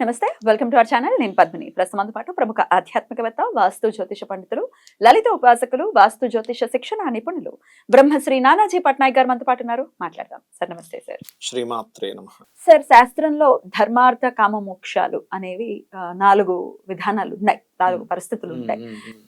నమస్తే welcome to our channel. నేను పద్మిని. ప్రస్తుతం పాటు ప్రముఖ ఆధ్యాత్మికవేత్త వాస్తు జ్యోతిష పండితులు లలిత ఉపాసకులు వాస్తు జ్యోతిష శిక్షణ నిపుణులు బ్రహ్మశ్రీ నానాజీ పట్నాయక్ గారు మనతో పాటు ఉన్నారు. మాట్లాడదాం. సార్ నమస్తే సార్. శ్రీమాత్రే నమ. సార్ శాస్త్రంలో ధర్మార్థ కామ మోక్షాలు అనేవి నాలుగు విధానాలు ఉన్నాయి. నాలుగు. పరిస్థితులు ఉంటాయి.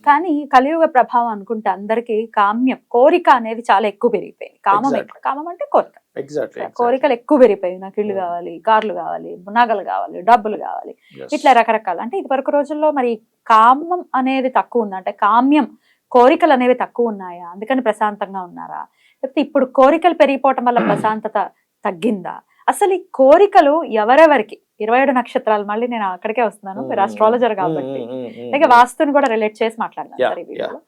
కానీ కలియుగ ప్రభావం అనుకుంటే అందరికి కామ్యం కోరిక అనేది చాలా ఎక్కువ పెరిగిపోయింది. కామం. కామం అంటే కోరిక. ఎగ్జాక్ట్లీ కోరికలు ఎక్కువ పెరిగిపోయాయి. నాకు ఇల్లు మ్మ్. కావాలి కార్లు కావాలి నగలు కావాలి డబ్బులు కావాలి. ఇట్లా రకరకాల. అంటే ఇది వరకు రోజుల్లో మరి కామం అనేది తక్కువ ఉంది? అంటే కామ్యం కోరికలు అనేవి తక్కువ ఉన్నాయా? అందుకని ప్రశాంతంగా ఉన్నారా? లేకపోతే ఇప్పుడు కోరికలు పెరిగిపోవటం వల్ల ప్రశాంతత తగ్గిందా? అసలు ఈ కోరికలు ఎవరెవరికి? ఇరవై ఏడు నక్షత్రాలు మళ్ళీ నేను అక్కడికే వస్తున్నాను. మీరు అస్ట్రాలజర్ కాబట్టి. అలాగే వాస్తుని కూడా రిలేట్ చేసి Yeah, సార్ ఈ వీడియోలో.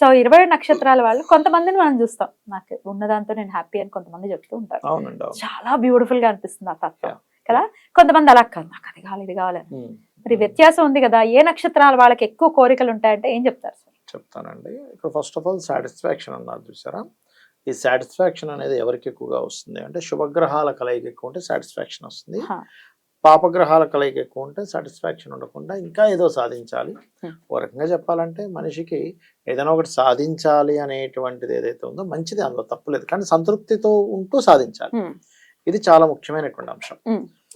సో ఇరవై నక్షత్రాల వాళ్ళు కొంతమందిని మనం చూస్తాం నాకు ఉన్నదాంతో నేను హ్యాపీ అని కొంతమంది చెప్తూ ఉంటారు. చాలా బ్యూటిఫుల్గా అనిపిస్తుంది ఆ తత్వం. కదా కొంతమంది అలా కాదు నాకు అది కావాలి ఇది కావాలి. ఉమ్. మరి వ్యత్యాసం ఉంది కదా ఏ నక్షత్రాల వాళ్ళకి ఎక్కువ కోరికలు ఉంటాయంటే ఏం చెప్తారు సార్ చెప్తానండి ఇక్కడ ఫస్ట్ ఆఫ్ ఆల్ సాటిస్ఫాక్షన్ అన్నారు చూసారా ఈ సాటిస్ఫాక్షన్ అనేది ఎవరికి ఎక్కువగా వస్తుంది అంటే శుభగ్రహాల కలయిక ఎక్కువ ఉంటే సాటిస్ఫాక్షన్ వస్తుంది. పాపగ్రహాల కలయిక ఎక్కువ ఉంటే సాటిస్ఫాక్షన్ ఉండకుండా ఇంకా ఏదో సాధించాలి. Hmm. ఓ రకంగా చెప్పాలంటే మనిషికి ఏదైనా ఒకటి సాధించాలి అనేటువంటిది ఏదైతే ఉందో మంచిది అందులో తప్పులేదు కానీ సంతృప్తితో ఉంటూ సాధించాలి. Hmm. ఇది చాలా ముఖ్యమైనటువంటి అంశం.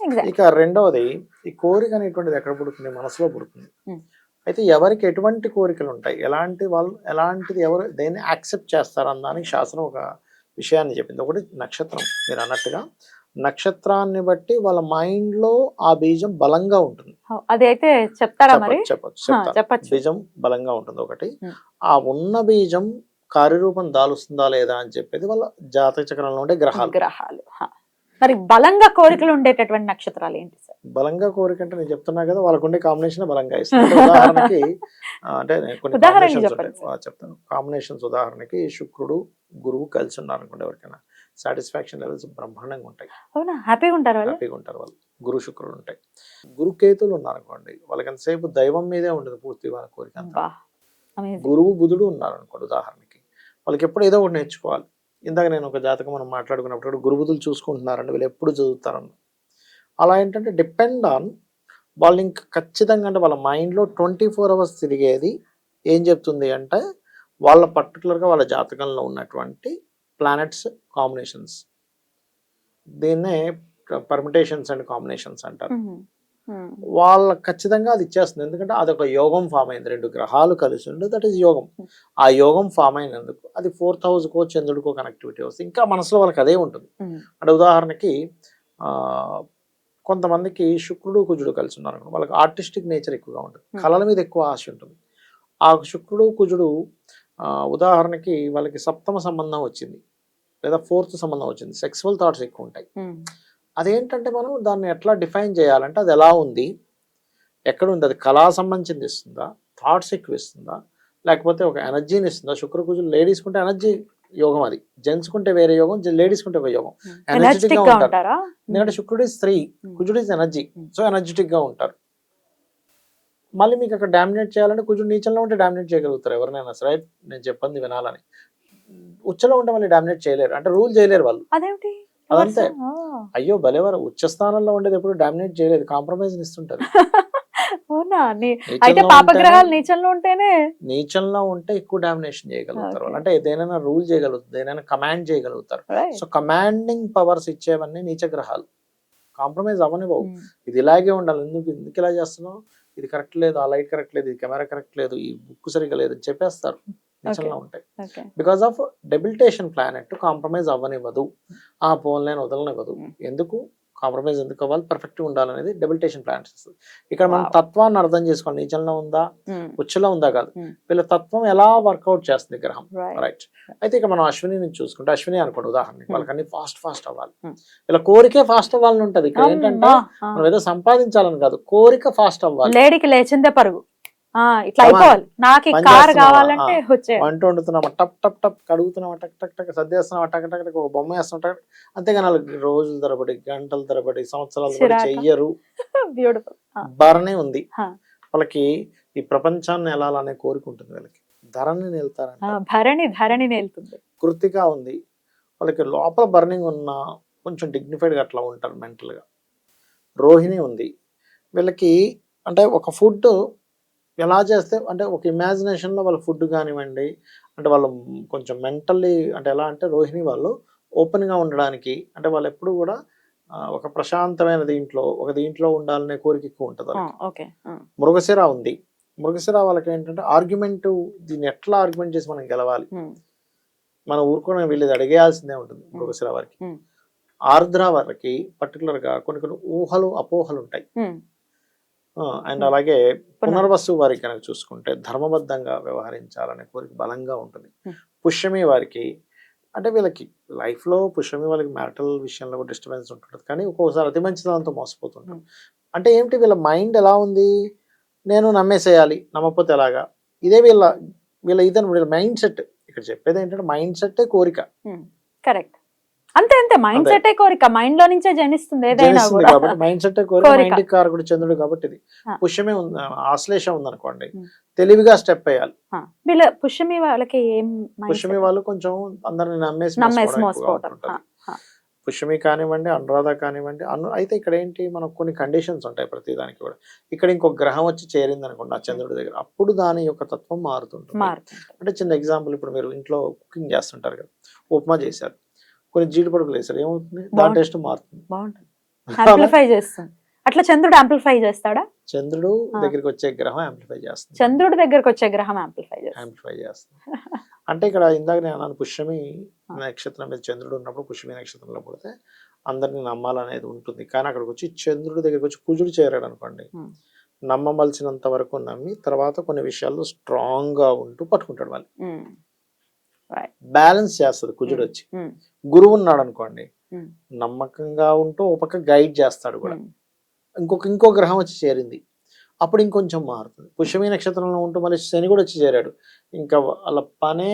ఎగ్జాక్ట్ ఇక రెండవది ఈ కోరిక అనేటువంటిది ఎక్కడ పుడుతుంది? మనసులో పుడుతుంది. Hmm. అయితే ఎవరికి ఎటువంటి కోరికలు ఉంటాయి? ఎలాంటి వాళ్ళు ఎలాంటిది ఎవరు దేన్ని యాక్సెప్ట్ చేస్తారు అన్నదానికి శాస్త్రం ఒక విషయాన్ని చెప్పింది. ఒకటి నక్షత్రం. మీరు అన్నట్టుగా నక్షత్రాన్ని బట్టి వాళ్ళ మైండ్లో ఆ బీజం బలంగా ఉంటుంది. అది అయితే చెప్తారా మరి? చెప్పచ్చు బీజం బలంగా ఉంటుంది ఒకటి. ఆ ఉన్న బీజం కార్యరూపం దాలుస్తుందా లేదా అని చెప్పేది వాళ్ళ జాతక చక్రంలో ఉండే గ్రహాలు. గ్రహాలు. మరి బలంగా కోరికలు ఉండేటటువంటి నక్షత్రాలు ఏంటి సార్? బలంగా కోరిక అంటే నేను చెప్తున్నా కదా వాళ్ళకు ఉండే కాంబినేషన్ బలంగా ఇస్తుంది. అంటే ఉదాహరణకి అంటే నేను కొన్ని చెప్తాను. కాంబినేషన్స్ ఉదాహరణకి శుక్రుడు గురువు కలిసి ఉన్నారు అనుకోండి ఎవరికైనా. సాటిస్ఫాక్షన్ లెవెల్స్ బ్రహ్మాండంగా ఉంటాయి. అవునా? హ్యాపీగా ఉంటారు వాళ్ళు? హ్యాపీగా ఉంటారు వాళ్ళు. గురు శుక్రుడు ఉంటాయి. గురు కేతులు ఉన్నారనుకోండి వాళ్ళకి ఎంతసేపు దైవం మీదే ఉంటుంది పూర్తి వాళ్ళ కోరిక గురువు బుధుడు ఉన్నారు అనుకోండి ఉదాహరణకి వాళ్ళకి ఎప్పుడు ఏదో ఒకటి నేర్చుకోవాలి. ఇందాక నేను ఒక జాతకం మనం మాట్లాడుకున్నప్పుడు గురు బుధులు చూసుకుంటున్నారండి వీళ్ళు ఎప్పుడు చదువుతారన్న అలా ఏంటంటే డిపెండ్ ఆన్ వాళ్ళు ఇంకా ఖచ్చితంగా అంటే వాళ్ళ మైండ్లో ట్వంటీ ఫోర్ అవర్స్ తిరిగేది ఏం చెప్తుంది అంటే వాళ్ళ పర్టికులర్గా వాళ్ళ జాతకంలో ఉన్నటువంటి ప్లానెట్స్ కాంబినేషన్స్ దీన్నే పర్మిటేషన్స్ అండ్ కాంబినేషన్స్ అంటారు. వాళ్ళ ఖచ్చితంగా అది ఇచ్చేస్తుంది. ఎందుకంటే అదొక యోగం ఫామ్ అయింది. రెండు గ్రహాలు కలిసి ఉండి దట్ ఈస్ యోగం. ఆ యోగం ఫామ్ అయినందుకు అది ఫోర్త్ హౌస్కో చంద్రుడికో కనెక్టివిటీ వస్తుంది. ఇంకా మనసులో వాళ్ళకి అదే ఉంటుంది. అంటే ఉదాహరణకి కొంతమందికి శుక్రుడు కుజుడు కలిసి ఉన్నారు వాళ్ళకి ఆర్టిస్టిక్ నేచర్ ఎక్కువగా ఉంటుంది. కళల మీద ఎక్కువ ఆశ ఉంటుంది. ఆ శుక్రుడు కుజుడు ఉదాహరణకి వాళ్ళకి సప్తమ సంబంధం వచ్చింది లేదా ఫోర్త్ సంబంధం వచ్చింది. సెక్సువల్ థాట్స్ ఎక్కువ ఉంటాయి అదేంటంటే మనం దాన్ని ఎట్లా డిఫైన్ చేయాలంటే అది ఎలా ఉంది? ఎక్కడ ఉంది అది కళా సంబంధించింది ఇస్తుందా? థాట్స్ ఎక్కువ ఇస్తుందా లేకపోతే ఒక ఎనర్జీని ఇస్తుందా? శుక్రకుజులు లేడీస్ కుంటే ఎనర్జీ యోగం అది. జెంట్స్ కుంటే వేరే యోగం లేడీస్ కుంటే ఒక యోగం. ఎనర్జెటిక్గా ఉంటారు. ఎందుకంటే శుక్రుడు స్త్రీ. కుజుడు ఎనర్జీ. సో ఎనర్జెటిక్గా ఉంటారు. మళ్ళీ మీకు అక్కడ డామినేట్ చేయాలంటే కుజుడు నీచంలో ఉంటే డామినేట్ చేయగలుగుతారు ఎవరినైనా సరే నేను చెప్పింది వినాలని. ఉచ్చలో ఉంటే మళ్ళీ డామినేట్ చేయలేరు. అంటే రూల్ చేయలేరు వాళ్ళు. అదేమిటి? అదంతే. అయ్యో భలేవారు. ఉచ్చ స్థానంలో ఉండేది ఎప్పుడు డామినేట్ చేయలేదు. కాంప్రమైజ్ ఇస్తుంటారు. అయితే నీచంలో పాపగ్రహాలు ఉంటేనే- నీచంలో ఉంటేనే? నీచంలో ఉంటే ఎక్కువ డామినేషన్ చేయగలుగుతారు. అంటే దేనైనా రూల్ చేయగలుగుతారు దేనైనా కమాండ్ చేయగలుగుతారు. సో కమాండింగ్ పవర్స్ ఇచ్చేవన్నీ నీచ గ్రహాలు కాంప్రమైజ్ అవ్వనివ్వవు. ఉమ్. ఇది ఇలాగే ఉండాలి. ఎందుకు? ఎందుకు ఇలా చేస్తున్నావు? ఇది కరెక్ట్ లేదు ఆ లైట్ కరెక్ట్ లేదు ఇది కెమెరా కరెక్ట్ లేదు ఈ బుక్ సరిగా లేదు అని చెప్పేస్తారు. నిజంగా ఉంటాయి. Because of debilitation planet compromise అవ్వనివ్వదు. ఆ పోల్ నేను వదలనివ్వదు. Mm. ఎందుకు? కాంప్రమైజ్ ఎందుకు అవ్వాలి పర్ఫెక్ట్ ఉండాలనేది డెబిలిటేషన్ ప్లానెట్స్ ఇక్కడ మనం. తత్వాన్ని అర్థం చేసుకోండి నీచంలో ఉందా ఉమ్. ఉచ్చలో ఉందా కాదు Mm. వీళ్ళ తత్వం ఎలా వర్కౌట్ చేస్తుంది గ్రహం. రైట్ అయితే ఇక మనం అశ్విని నుంచి చూసుకుంటే అశ్విని అనుకోండి ఉదాహరణకి Hmm. వాళ్ళకి అన్ని ఫాస్ట్ ఫాస్ట్ అవ్వాలి Hmm. ఇలా కోరికే ఫాస్ట్ అవ్వాలని ఉంటది ఇక్కడ ఏంటంటే. మనం ఏదో సంపాదించాలని కాదు కోరిక ఫాస్ట్ అవ్వాలి లేడీకి లేచిందే పరుగు ఇట్లా. అయిపోవాలి. నాకు కార్? కావాలంటే వచ్చే వంట వండుతున్నామా టప్ టప్ టప్ కడుగుతున్నామా టక్ టక్ టక్ సర్దేస్తున్నామా టక్ టక్ టక్ ఒక బొమ్మ వేస్తున్నాం అంతేగాని వాళ్ళు రోజుల తరబడి గంటల తరబడి సంవత్సరాల తరబడి. చెయ్యరు. బ్యూటిఫుల్ ఉంది. వాళ్ళకి ఈ ప్రపంచాన్ని వెళ్ళాలనే కోరిక ఉంటుంది వీళ్ళకి. ధరని వెళ్తారంట భరణి ధరణి నేలుతుంది. కృతిక ఉంది. వాళ్ళకి లోపల బర్నింగ్ ఉన్న కొంచెం డిగ్నిఫైడ్గా అట్లా ఉంటారు మెంటల్గా. రోహిణి ఉంది. వీళ్ళకి అంటే ఒక ఫుడ్ ఎలా చేస్తే అంటే ఒక ఇమాజినేషన్లో వాళ్ళ ఫుడ్ కానివ్వండి అంటే వాళ్ళు కొంచెం మెంటల్లీ అంటే ఎలా అంటే రోహిణి వాళ్ళు ఓపెన్గా ఉండడానికి అంటే వాళ్ళు ఎప్పుడు కూడా ఒక ప్రశాంతమైన దీంట్లో ఒక దీంట్లో ఉండాలనే కోరిక ఎక్కువ ఉంటుంది మృగశిర ఉంది. మృగశిర వాళ్ళకి ఏంటంటే ఆర్గ్యుమెంట్ దీన్ని ఎట్లా ఆర్గ్యుమెంట్ చేసి మనం గెలవాలి? మన ఊరుకోవడం వీళ్ళది అడిగేయాల్సిందే ఉంటుంది మృగశిర వారికి. ఆర్ద్ర వారికి particular గా కొన్ని కొన్ని ఊహలు అపోహలు ఉంటాయి. అండ్. అలాగే పునర్వసు వారికి కనుక చూసుకుంటే ధర్మబద్ధంగా వ్యవహరించాలనే కోరిక బలంగా ఉంటుంది. పుష్యమి వారికి అంటే వీళ్ళకి life లో పుష్యమి వాళ్ళకి మ్యారిటల్ విషయంలో కూడా డిస్టర్బెన్స్ ఉంటుంటుంది. కానీ ఒక్కొక్కసారి అతి మంచితనంతో మోసపోతుంటారు. అంటే ఏంటి వీళ్ళ మైండ్ ఎలా ఉంది? నేను నమ్మేసేయాలి నమ్మకపోతే ఎలాగా? ఇదే వీళ్ళ వీళ్ళ ఇదని వీళ్ళ మైండ్ సెట్. ఇక్కడ చెప్పేది ఏంటంటే మైండ్ సెట్టే కోరిక. కరెక్ట్. అంతే అంతే మైండ్. సెటే కోరిక మైండ్లో నుంచే జనిస్తుంది ఏదైనా కాబట్టి మైండ్ సెట్ కోరిక. మైండ్ కారకుడు చంద్రుడు కాబట్టి ఇది. పుష్యమే ఉంది ఆశ్లేష ఉందనుకోండి ఉం. తెలివిగా స్టెప్ వేయాలి వీళ్ళ పుష్యమి వాళ్ళకి ఏం? పుష్యమి వాళ్ళు కొంచెం అందరిని నమ్మేసి నమ్మేసి. పుష్యమి కానివ్వండి అనురాధ కానివ్వండి అను అయితే ఇక్కడ ఏంటి మనకు కొన్ని కండిషన్స్ ఉంటాయి ప్రతి దానికి కూడా ఇక్కడ ఇంకొక గ్రహం వచ్చి చేరింది అనుకోండి ఆ చంద్రుడి దగ్గర అప్పుడు దాని యొక్క తత్వం మారుతుంటుంది అంటే చిన్న ఎగ్జాంపుల్ ఇప్పుడు మీరు ఇంట్లో కుకింగ్ చేస్తుంటారు కదా ఉప్మా చేశారు కొన్ని జీడిపడుకులు వేశారు. ఏమవుతుంది? దాని. టేస్ట్ మారుతుంది. బాగుంటుంది. యాంప్లిఫై చేస్తుంది. అట్లా చంద్రుడు యాంప్లిఫై చేస్తాడా? చంద్రుడు. దగ్గరికి వచ్చే గ్రహం యాంప్లిఫై చేస్తుంది. చంద్రుడి దగ్గరకు వచ్చే గ్రహం యాంప్లిఫై చేస్తుంది. యాంప్లిఫై చేస్తుంది. అంటే ఇక్కడ ఇందాక నేను అన్నాను పుష్యమి. నక్షత్రం మీద చంద్రుడు ఉన్నప్పుడు పుష్యమి నక్షత్రంలో పుడితే అందరిని నమ్మాలనేది ఉంటుంది. కానీ అక్కడికి వచ్చి చంద్రుడి దగ్గరికి వచ్చి కుజుడు చేరాడు అనుకోండి. నమ్మవలసినంత వరకు నమ్మి తర్వాత కొన్ని విషయాల్లో స్ట్రాంగ్గా ఉంటూ పట్టుకుంటాడు వాళ్ళు బ్యాలెన్స్ చేస్తుంది కుజుడు వచ్చి ఉమ్, గురువు ఉన్నాడు అనుకోండి ఉమ్, నమ్మకంగా ఉంటూ ఒక పక్క గైడ్ చేస్తాడు కూడా. ఇంకొక ఇంకో గ్రహం వచ్చి చేరింది. అప్పుడు ఇంకొంచెం మారుతుంది. పుష్యమి నక్షత్రంలో ఉంటూ మళ్ళీ శని కూడా వచ్చి చేరాడు. ఇంకా వాళ్ళ పనే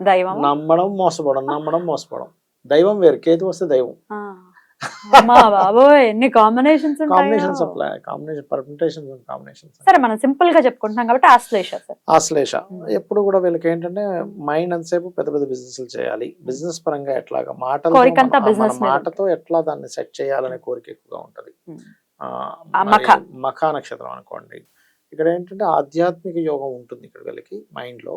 దైవం నమ్మడం మోసపోవడం నమ్మడం మోసపోవడం. దైవం వేరు. కేతు వస్తే దైవం. బాబోయ్ ఎన్ని కాంబినేషన్స్ కాంబినేషన్ పర్మిటేషన్స్ కాంబినేషన్స్ సరే మనం సింపుల్గా చెప్పుకుంటున్నాం కాబట్టి ఆశ్లేష ఆశ్లేష. Hmm. ఎప్పుడు కూడా వీళ్ళకి ఏంటంటే మైండ్ అంతసేపు పెద్ద పెద్ద బిజినెస్లు చేయాలి. బిజినెస్ పరంగా ఎట్లాగా మీద. మాటతో ఎట్లా దాన్ని సెట్ చేయాలనే కోరిక ఎక్కువగా ఉంటది. Hmm. మఖ. నక్షత్రం అనుకోండి. ఇక్కడ ఏంటంటే ఆధ్యాత్మిక యోగం ఉంటుంది ఇక్కడ వీళ్ళకి మైండ్లో.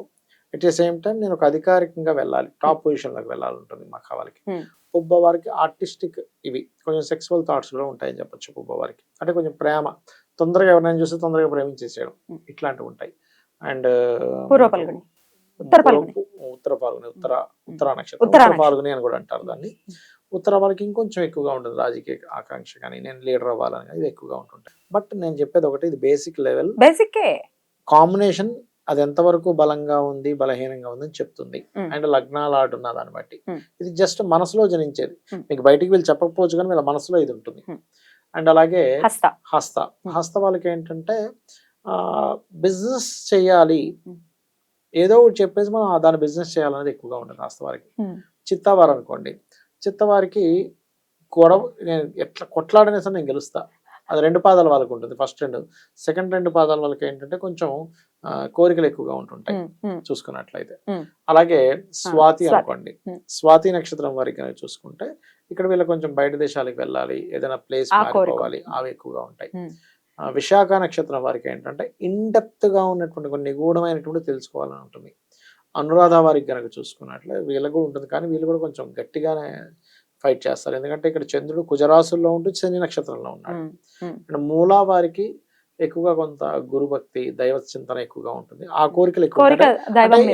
ఎట్ ద సేమ్ టైం నేను ఒక అధికారికంగా వెళ్ళాలి. టాప్ పొజిషన్లోకి వెళ్ళాలి ఉంటుంది మఖ వాళ్ళకి. Hmm. పుబ్బ వారికి ఆర్టిస్టిక్ ఇవి కొంచెం సెక్సువల్ థాట్స్ కూడా ఉంటాయని చెప్పొచ్చు పుబ్బ వారికి అంటే కొంచెం ప్రేమ. తొందరగా ఎవరైనా చూస్తే తొందరగా ప్రేమించేసేయడం. Hmm. ఇట్లాంటివి ఉంటాయి. అండ్. ఉత్తర పల్గుని. ఉత్తర ఉత్తర నక్షత్రం. ఉత్తర. పాల్గొని అని కూడా అంటారు దాన్ని. ఉత్తర వాళ్ళకి ఇంకొంచెం ఎక్కువగా ఉంటుంది రాజకీయ ఆకాంక్ష కానీ నేను లీడర్ అవ్వాలని ఇవి ఎక్కువగా ఉంటుంటాయి. బట్ నేను చెప్పేది ఒకటి ఇది బేసిక్ లెవెల్ బేసిక్ కాంబినేషన్ అది ఎంతవరకు బలంగా ఉంది బలహీనంగా ఉంది అని చెప్తుంది. అండ్ లగ్నాలు ఆడున్న దాన్ని బట్టి. ఇది జస్ట్ మనసులో జనించేది. మీకు బయటికి వెళ్ళి చెప్పకపోవచ్చు కానీ వీళ్ళ మనసులో ఇది ఉంటుంది. అండ్ అలాగే హస్త హస్త. హస్త వాళ్ళకి ఏంటంటే బిజినెస్ చేయాలి. ఏదో ఒకటి చెప్పేసి మనం దాని బిజినెస్ చేయాలనేది ఎక్కువగా ఉంటుంది హస్త వారికి చిత్తవారు అనుకోండి చిత్తవారికి గొడవ నేను ఎట్లా కొట్లాడనే సరే నేను గెలుస్తా అది రెండు పాదాల వాళ్ళకి ఉంటుంది ఫస్ట్ రెండు సెకండ్ రెండు పాదాల వాళ్ళకి ఏంటంటే కొంచెం కోరికలు ఎక్కువగా ఉంటుంటాయి చూసుకున్నట్లయితే. అలాగే స్వాతి. అనుకోండి. స్వాతి నక్షత్రం వారికి కనుక చూసుకుంటే ఇక్కడ వీళ్ళు కొంచెం బయట దేశాలకు వెళ్ళాలి ఏదైనా ప్లేస్. మారిపోవాలి అవి ఎక్కువగా ఉంటాయి విశాఖ నక్షత్రం వారికి ఏంటంటే ఇన్డెప్త్గా ఉన్నటువంటి కొన్ని నిగూఢమైనటువంటి తెలుసుకోవాలని ఉంటుంది అనురాధ వారికి కనుక చూసుకున్నట్లే వీళ్ళకి కూడా ఉంటుంది కానీ వీళ్ళు కూడా కొంచెం గట్టిగానే ఫైట్ చేస్తారు ఎందుకంటే ఇక్కడ చంద్రుడు కుజరాశుల్లో ఉంటూ శని నక్షత్రంలో ఉన్నాడు. ఇక్కడ మూలా వారికి ఎక్కువగా కొంత గురు భక్తి దైవ చింతన ఎక్కువగా ఉంటుంది ఆ కోరికలు ఎక్కువ.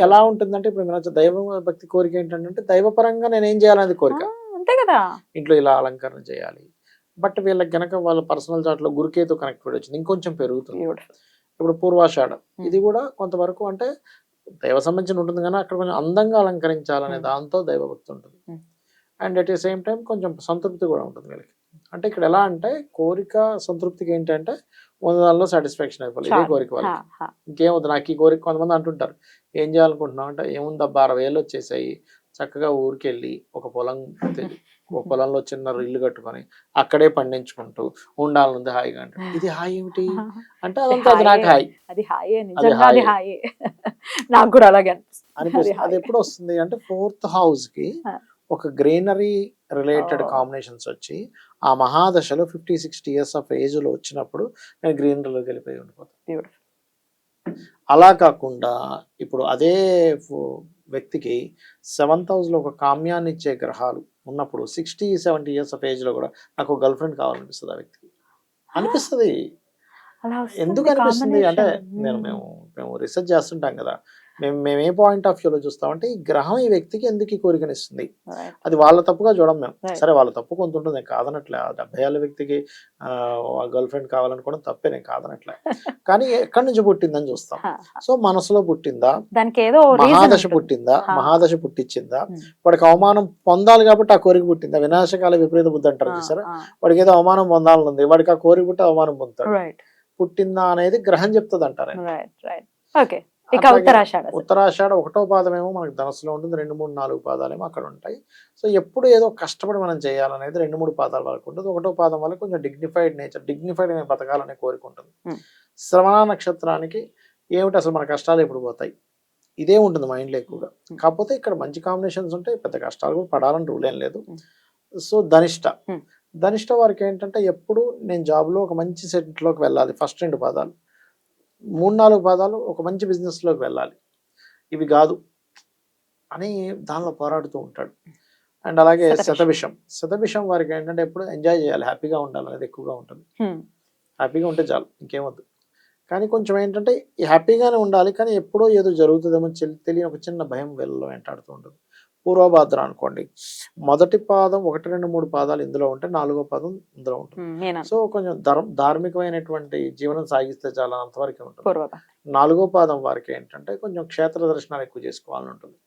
ఎలా ఉంటుందంటే ఇప్పుడు దైవ భక్తి కోరిక ఏంటంటే దైవపరంగా నేను ఏం చేయాలనేది కోరిక ఆ, అంతే కదా ఇంట్లో ఇలా అలంకరణ చేయాలి బట్ వీళ్ళకి గనక వాళ్ళ పర్సనల్ చాట్లో గురుకేతో కనెక్టెడ్ వచ్చింది ఇంకొంచెం పెరుగుతుంది. ఇప్పుడు పూర్వాషాఢ. ఇది కూడా కొంతవరకు అంటే దైవ సంబంధించిన ఉంటుంది కానీ అక్కడ కొంచెం అందంగా అలంకరించాలనే. దాంతో దైవభక్తి ఉంటుంది. And at the same time కొంచెం సంతృప్తి కూడా ఉంటుంది వీళ్ళకి. అంటే ఇక్కడ ఎలా అంటే కోరిక సంతృప్తికి ఏంటంటే ఉన్న దానిలో సాటిస్ఫాక్షన్ అయిపోవాలి. ఇదే. కోరిక వాళ్ళు హా, హా. ఇంకేమవుతుంది? నాకు ఈ కోరిక కొంతమంది అంటుంటారు. ఏం చేయాలనుకుంటున్నావు అంటే ఏముందబ్బా అరవై ఏళ్ళు వచ్చేసాయి. చక్కగా ఊరికెళ్ళి ఒక పొలం ఒక పొలంలో చిన్న ఇల్లు కట్టుకొని అక్కడే పండించుకుంటూ ఉండాలనుంది హాయిగా అంటే ఇది హాయి ఏమిటి? అంటే అదంతా అది నాకు హాయి. అది హాయే. నాకు కూడా అలాగే అనిపిస్తుంది. అది ఎప్పుడు వస్తుంది అంటే ఫోర్త్ హౌస్కి. ఒక గ్రీనరీ రిలేటెడ్. కాంబినేషన్స్ వచ్చి ఆ మహాదశలో ఫిఫ్టీ సిక్స్టీ ఇయర్స్ ఆఫ్ ఏజ్లో వచ్చినప్పుడు నేను గ్రీనరీలోకి వెళ్ళిపోయి ఉండిపోతాను. అలా కాకుండా ఇప్పుడు అదే వ్యక్తికి సెవెంత్ హౌస్లో ఒక కామ్యాన్ని ఇచ్చే గ్రహాలు ఉన్నప్పుడు సిక్స్టీ సెవెంటీ ఇయర్స్ ఆఫ్ ఏజ్లో కూడా నాకు గర్ల్ ఫ్రెండ్ కావాలనిపిస్తుంది ఆ వ్యక్తికి అనిపిస్తుంది ఎందుకు అనిపిస్తుంది అంటే. నేను మ్మ్. మేము మేము రీసెర్చ్ చేస్తుంటాం కదా మేము మేము ఏ పాయింట్ ఆఫ్ వ్యూలో చూస్తామంటే ఈ గ్రహం ఈ వ్యక్తికి ఎందుకు ఈ కోరికనిస్తుంది. అది వాళ్ళ తప్పుగా చూడం మేము. సరే వాళ్ళ తప్పు కొంత ఉంటుంది. నేను కాదనట్లే. ఆ డెబ్బై ఏళ్ళ వ్యక్తికి గర్ల్ ఫ్రెండ్ కావాలనుకోవడం తప్పే. నేను కాదనట్లే. కానీ ఎక్కడి నుంచి పుట్టిందని చూస్తాం. సో మనసులో పుట్టిందా? దానికి ఏదో మహాదశ. పుట్టిందా. మహాదశ పుట్టించిందా Hmm. వాడికి అవమానం పొందాలి కాబట్టి ఆ కోరిక పుట్టిందా. వినాశకాల విపరీత బుద్ధి అంటారు చూసారా. వాడికి ఏదో అవమానం పొందాలని ఉంది వాడికి ఆ కోరిక పుట్టి అవమానం పొందుతాడు. పుట్టిందా అనేది గ్రహం చెప్తుంది అంటారు ఓకే ఇక ఉత్తరాషాఢ ఉత్తరాషాఢ ఒకటో పాదం ఏమో మనకి ధనస్సులో ఉంటుంది రెండు మూడు నాలుగు పాదాలేమో అక్కడ ఉంటాయి. సో ఎప్పుడు ఏదో కష్టపడి మనం చేయాలనేది రెండు మూడు పాదాల వరకు ఉంటుంది. ఒకటో పాదం వల్ల కొంచెం డిగ్నిఫైడ్ నేచర్ డిగ్నిఫైడ్ అనే బతకాలనే కోరిక ఉంటుంది. Hmm. శ్రవణ నక్షత్రానికి ఏమిటి అసలు మన కష్టాలు ఎప్పుడు పోతాయి? ఇదే ఉంటుంది మైండ్లో ఎక్కువగా. కాకపోతే ఇక్కడ మంచి కాంబినేషన్స్ ఉంటాయి పెద్ద కష్టాలు కూడా పడాలని రూల్ ఏం లేదు. సో ధనిష్ట. ధనిష్ట వారికి ఏంటంటే ఎప్పుడు నేను జాబ్లో ఒక మంచి సెట్లోకి వెళ్ళాలి ఫస్ట్ రెండు పాదాలు. మూడు నాలుగు పాదాలు ఒక మంచి బిజినెస్లోకి వెళ్ళాలి. ఇవి కాదు. అని దానిలో పోరాడుతూ ఉంటాడు. అండ్ అలాగే శతభిషం. శతభిషం. వారికి ఏంటంటే ఎప్పుడు ఎంజాయ్ చేయాలి. హ్యాపీగా ఉండాలి అనేది ఎక్కువగా ఉంటుంది. హ్యాపీగా ఉంటే చాలు ఇంకేమొద్దు. కానీ కొంచెం ఏంటంటే హ్యాపీగానే ఉండాలి కానీ ఎప్పుడో ఏదో జరుగుతుందేమో తెలియని ఒక చిన్న భయం వెళ్ళలో వెంటాడుతూ ఉంటుంది. పూర్వభాద్ర అనుకోండి. మొదటి పాదం ఒకటి రెండు మూడు పాదాలు ఇందులో ఉంటే నాలుగో పాదం ఇందులో ఉంటుంది. సో కొంచెం ధర్మ ధార్మికమైనటువంటి జీవనం సాగిస్తే చాలా అంతవరకే ఉంటుంది. నాలుగో పాదం వారికి ఏంటంటే కొంచెం క్షేత్ర దర్శనాలు ఎక్కువ చేసుకోవాలని ఉంటుంది.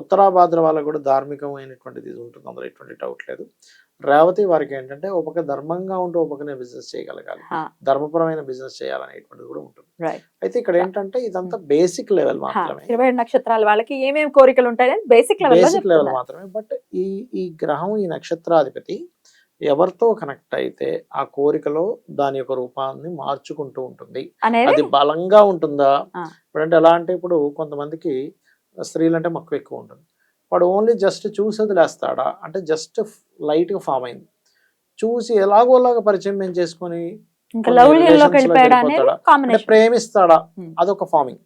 ఉత్తరాభాద్ర వాళ్ళకు కూడా ధార్మికమైనటువంటిది ఇది ఉంటుంది. అందులో ఎటువంటి డౌట్ లేదు. రేవతి వారికి ఏంటంటే ఒక ధర్మంగా ఉంటూ ఒక పక్కనే బిజినెస్ చేయగలగాలి. ధర్మపరమైన బిజినెస్ చేయాలనేటువంటిది కూడా ఉంటుంది. అయితే ఇక్కడ ఏంటంటే ఇదంతా బేసిక్ లెవెల్ మాత్రమే. ఇరవై నక్షత్రాల వాళ్ళకి ఏమేమి కోరికలు ఉంటాయని బేసిక్ లెవెల్ బేసిక్ లెవెల్. మాత్రమే. బట్ ఈ ఈ గ్రహం ఈ నక్షత్రాధిపతి ఎవరితో కనెక్ట్ అయితే ఆ కోరికలో దాని యొక్క రూపాన్ని మార్చుకుంటూ ఉంటుంది. అది బలంగా ఉంటుందా. ఇప్పుడంటే ఎలా అంటే ఇప్పుడు కొంతమందికి స్త్రీలు అంటే మక్కువ ఎక్కువ ఉంటుంది. వాడు ఓన్లీ జస్ట్ చూసి వదిలేస్తాడా అంటే జస్ట్ లైట్గా ఫామ్ అయింది. చూసి ఎలాగోలాగా పరిచయం మేము చేసుకొని ప్రేమిస్తాడా. అదొక ఫార్మింగ్.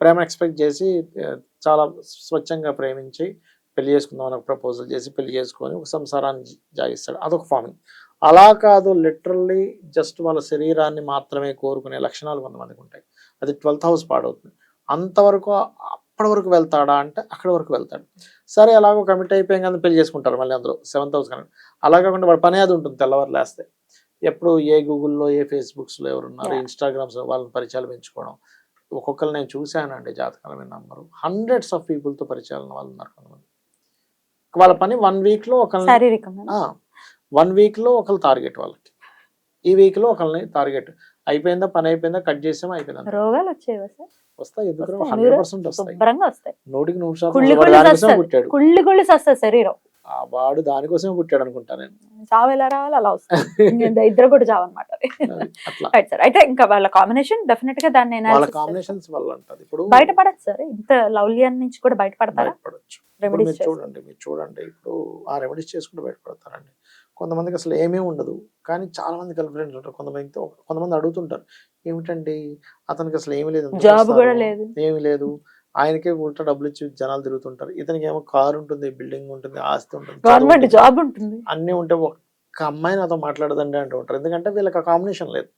ప్రేమ ఎక్స్పెక్ట్ చేసి చాలా స్వచ్ఛంగా ప్రేమించి పెళ్ళి చేసుకుందాం అని ప్రపోజల్ చేసి పెళ్ళి చేసుకొని ఒక సంసారాన్ని జాగిస్తాడు. అదొక ఫార్మింగ్. అలా కాదు లిటరల్లీ జస్ట్ వాళ్ళ శరీరాన్ని మాత్రమే కోరుకునే లక్షణాలు కొంతమందికి ఉంటాయి. అది ట్వెల్త్ హౌస్ పాడవుతుంది. అంతవరకు అప్పటి వరకు వెళ్తాడా అంటే అక్కడి వరకు వెళ్తాడు. సరే అలాగో కమిట్ అయిపోయాం కానీ పెళ్ళి చేసుకుంటారు మళ్ళీ అందరూ హౌస్ కనుక అలా కాకుండా వాడు పని అది ఉంటుంది తెల్లవారు లేస్తే. ఎప్పుడు ఏ గూగుల్లో ఏ ఫేస్బుక్స్లో ఎవరున్నారు. ఇన్స్టాగ్రామ్స్ వాళ్ళని పరిచయాలు పెంచుకోవడం. ఒక్కొక్కరు నేను చూశానండి జాతకాల మీద నమ్మరు హండ్రెడ్స్ ఆఫ్ పీపుల్తో పరిచయాలు వాళ్ళు ఉన్నారు కొంతమంది. వాళ్ళ పని వన్ వీక్లో ఒకరిని శారీరకంగా వన్ వీక్లో ఒకరు టార్గెట్ వాళ్ళకి. ఈ వీక్లో ఒకరిని టార్గెట్ అయిపోయిందా పని అయిపోయిందా కట్ చేసామా అయిపోయిందా? రోగాలు వచ్చేవా సార్? వస్తాయి ఎందుకు వస్తాయి, హండ్రెడ్ పర్సెంట్ వస్తాయి. వస్తాయి. నూటికి నూరు శాతం పుట్టాడు. కుళ్ళి కుళ్ళి వస్తుంది శరీరం. ఆ వాడు దానికోసమే పుట్టాడు అనుకుంటా నేను. చావు ఎలా రావాలి అలా వస్తుంది. ఇద్దరు కూడా చావు అనమాట రైట్ సార్ అయితే ఇంకా వాళ్ళ కాంబినేషన్ డెఫినెట్గా దాన్ని వాళ్ళ. కాంబినేషన్స్ వల్ల అంటది. ఇప్పుడు బయటపడచ్చు సార్. ఇంత లవ్లియన్ నుంచి కూడా బయటపడతారా? బయటపడచ్చు. చూడండి మీరు చూడండి. ఇప్పుడు ఆ రెమెడీస్ చేసుకుంటూ బయటపడతారండి. కొంతమందికి అసలు ఏమీ ఉండదు. కానీ చాలా మంది గర్ల్ ఫ్రెండ్స్ ఉంటారు. కొంతమంది కొంతమంది అడుగుతుంటారు. ఏమిటండి? అతనికి అసలు ఏమీ లేదు. జాబ్? కూడా లేదు. ఏమీ లేదు. ఆయనకే ఉల్టా డబ్బులు ఇచ్చి జనాలు తిరుగుతుంటారు. ఇతనికి ఏమో కారు ఉంటుంది బిల్డింగ్ ఉంటుంది ఆస్తి ఉంటుంది గవర్నమెంట్. జాబ్ ఉంటుంది. అన్నీ ఉంటే ఒక్క అమ్మాయి నాతో మాట్లాడదండి అంటూ ఉంటారు. ఎందుకంటే వీళ్ళకి కాంబినేషన్ లేదు.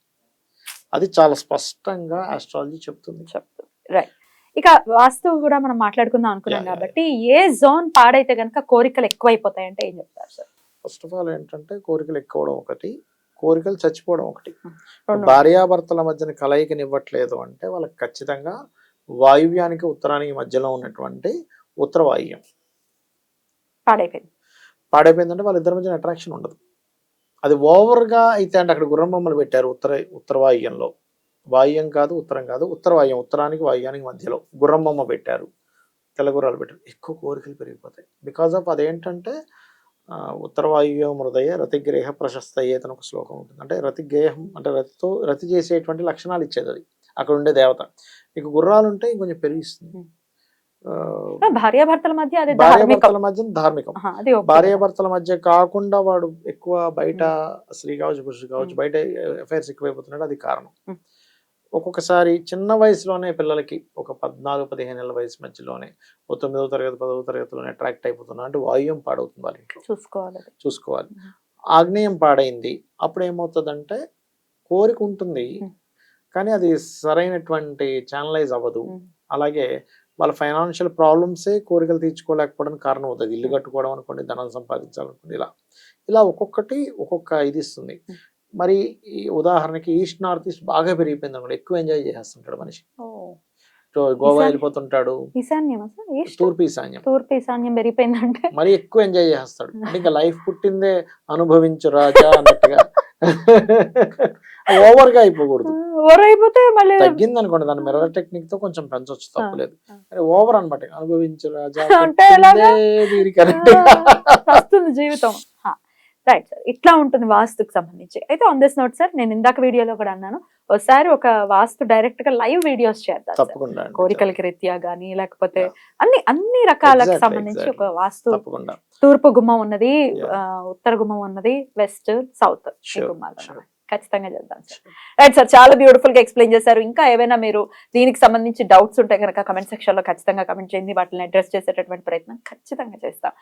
అది చాలా స్పష్టంగా ఆస్ట్రాలజీ చెప్తుంది. చెప్తుంది. రైట్ ఇక వాస్తు కూడా మనం మాట్లాడుకుందాం అనుకున్నాం కాబట్టి ఏ జోన్ పాడైతే గనక కోరికలు ఎక్కువైపోతాయి అంటే ఏం చెప్తారు సార్ ఫస్ట్ ఆఫ్ ఆల్ ఏంటంటే కోరికలు ఎక్కువడం ఒకటి కోరికలు చచ్చిపోవడం ఒకటి. భార్యాభర్తల మధ్యన కలయికనివ్వట్లేదు అంటే వాళ్ళకి ఖచ్చితంగా వాయువ్యానికి ఉత్తరానికి మధ్యలో ఉన్నటువంటి ఉత్తర వాయువ్యం పాడైపోయింది. పాడైపోయిందంటే వాళ్ళిద్దరి మధ్యన అట్రాక్షన్ ఉండదు. అది ఓవర్గా అయితే అంటే అక్కడ గుర్రం బొమ్మలు పెట్టారు ఉత్తర ఉత్తర వాయువ్యంలో వాయువ్యం కాదు ఉత్తరం కాదు ఉత్తర వాయువ్యం ఉత్తరానికి వాయువ్యానికి మధ్యలో గుర్రం బొమ్మ పెట్టారు. తెల్ల గుర్రాలు పెట్టారు. ఎక్కువ కోరికలు పెరిగిపోతాయి. బికాజ్ ఆఫ్ అదేంటంటే ఆ, ఉత్తర వాయువ్యం హృదయ రతిగ్రేహ ప్రశస్త అని ఒక శ్లోకం ఉంటుంది. అంటే రతిగ్రేహం అంటే రతితో రతి చేసేటువంటి లక్షణాలు ఇచ్చేది అది. అక్కడ ఉండే దేవత. మీకు గుర్రాలు ఉంటే ఇంకొంచెం పెరిగిస్తుంది. ఆ, భార్యాభర్తల మధ్య భార్యాభర్తల మధ్య ధార్మికం. భార్యాభర్తల మధ్య కాకుండా వాడు ఎక్కువ బయట స్త్రీ కావచ్చు పురుషుడు కావచ్చు. బయట అఫైర్స్ ఎక్కువైపోతున్నాడు అది కారణం. ఒక్కొక్కసారి చిన్న వయసులోనే పిల్లలకి ఒక పద్నాలుగు పదిహేను ఏళ్ళ వయసు మధ్యలోనే ఓ తొమ్మిదో తరగతి పదవ తరగతిలోనే అట్రాక్ట్ అయిపోతున్నా అంటే వాయువ్యం పాడవుతుంది వాళ్ళ ఇంట్లో చూసుకోవాలి. చూసుకోవాలి. ఆగ్నేయం పాడైంది అప్పుడు ఏమవుతుందంటే కోరిక ఉంటుంది. కానీ అది సరైనటువంటి ఛానలైజ్ అవ్వదు. అలాగే వాళ్ళ ఫైనాన్షియల్ ప్రాబ్లమ్సే కోరికలు తీర్చుకోలేకపోవడానికి కారణం అవుతుంది ఇల్లు కట్టుకోవడం అనుకోండి ధనం సంపాదించాలనుకోండి ఇలా ఇలా ఒక్కొక్కటి ఒక్కొక్క ఇది ఇస్తుంది. మరి ఈ ఉదాహరణకి ఈస్ట్ నార్త్ ఈస్ట్ బాగా పెరిగిపోయింది అనుకోండి ఎక్కువ ఎంజాయ్ చేస్తుంటాడు మనిషి. గోవా వెళ్ళిపోతుంటాడు. తూర్పు ఈశాన్యం. తూర్పు ఈశాన్యం పెరిగిపోయిందంటే. మరి ఎక్కువ ఎంజాయ్ చేస్తాడు అంటే ఇంకా లైఫ్ పుట్టిందే అనుభవించు రాజా అన్నట్టుగా. ఓవర్గా అయిపోకూడదు. ఓవర్ అయిపోతే మళ్ళీ తగ్గింది అనుకోండి దాని మిర్రర్ టెక్నిక్తో కొంచెం పెంచొచ్చు తప్పలేదు. ఓవర్ అనమాట అనుభవించు రాజా అంటే జీవితం. రైట్ సార్ ఇట్లా ఉంటుంది వాస్తుకు సంబంధించి. అయితే ఆన్ దిస్ నోట్ సార్ నేను ఇందాక వీడియోలో కూడా అన్నాను ఒకసారి ఒక వాస్తు డైరెక్ట్గా లైవ్ వీడియోస్ చేద్దాం. కోరికలకి రీత్యా గానీ లేకపోతే అన్ని అన్ని రకాలకు సంబంధించి ఒక. వాస్తు తూర్పు గుమ్మం ఉన్నది ఉత్తర గుమ్మం ఉన్నది వెస్ట్ సౌత్ గుమ్మాలు. ఖచ్చితంగా చేద్దాం సార్ రైట్ సార్ చాలా బ్యూటిఫుల్గా ఎక్స్ప్లెయిన్ చేశారు. ఇంకా ఏవైనా మీరు దీనికి సంబంధించి డౌట్స్ ఉంటే కనుక కమెంట్ సెక్షన్లో ఖచ్చితంగా కమెంట్ చేయండి. వాటిని అడ్రస్ చేసేటటువంటి ప్రయత్నం ఖచ్చితంగా చేస్తాం.